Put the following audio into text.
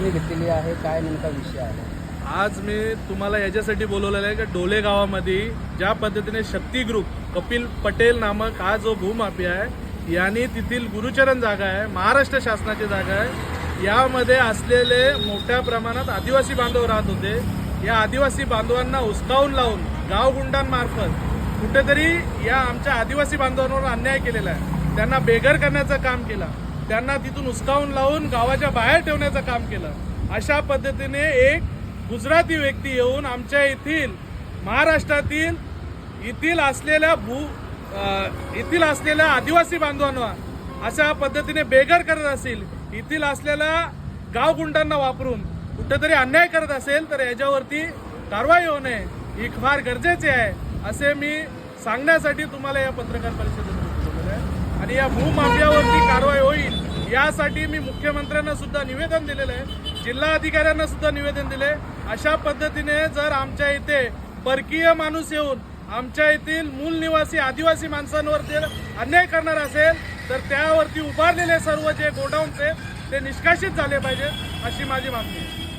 तुम्ही घेतलेली आहे? काय नेमका विषय आहे? आज मी तुम्हाला याच्यासाठी बोलवलेलं आहे की डोले गावामध्ये ज्या पद्धतीने शक्ती ग्रुप कपिल पटेल नामक हा जो भूमापी आहे यांनी तेथील गुरुचरण जागा आहे महाराष्ट्र शासनाची जागा आहे. यामध्ये असलेले मोठ्या प्रमाणात आदिवासी बांधव राहत होते. या आदिवासी बांधवांना उचकावून लावून गाव गुंडांमार्फत कुठेतरी या आमच्या आदिवासी बांधवांवर अन्याय केलेला आहे. त्यांना बेघर करण्याचं काम केलं. त्यांना तिथून उचकावून लावून गावाच्या बाहेर ठेवण्याचं काम केलं. अशा पद्धतीने एक गुजराती व्यक्ती येऊन आमच्या येथील महाराष्ट्रातील येथील असलेल्या भू येथील असलेल्या आदिवासी बांधवांना अशा पद्धतीने बेघर करत असेल येथील असलेल्या गावगुंडांना वापरून कुठेतरी अन्याय करत असेल तर याच्यावरती कारवाई होणे ही फार गरजेचे आहे असे मी सांगण्यासाठी तुम्हाला या पत्रकार परिषदेत बोलवलेलं आहे आणि या भूमाफियावरती कारवाई होईल यासाठी मी मुख्यमंत्र्यांना सुद्धा निवेदन दिलेलं आहे जिल्हा अधिकाऱ्यांना सुद्धा निवेदन दिले अशा पद्धतीने जर आमच्या इथे परकीय माणूस येऊन आमच्या येथील मूल निवासी आदिवासी माणसांवर जर अन्याय करणार असेल तर त्यावरती उभारलेले सर्व जे गोडाऊन्स आहेत ते निष्कासित झाले पाहिजे अशी माझी मागणी आहे.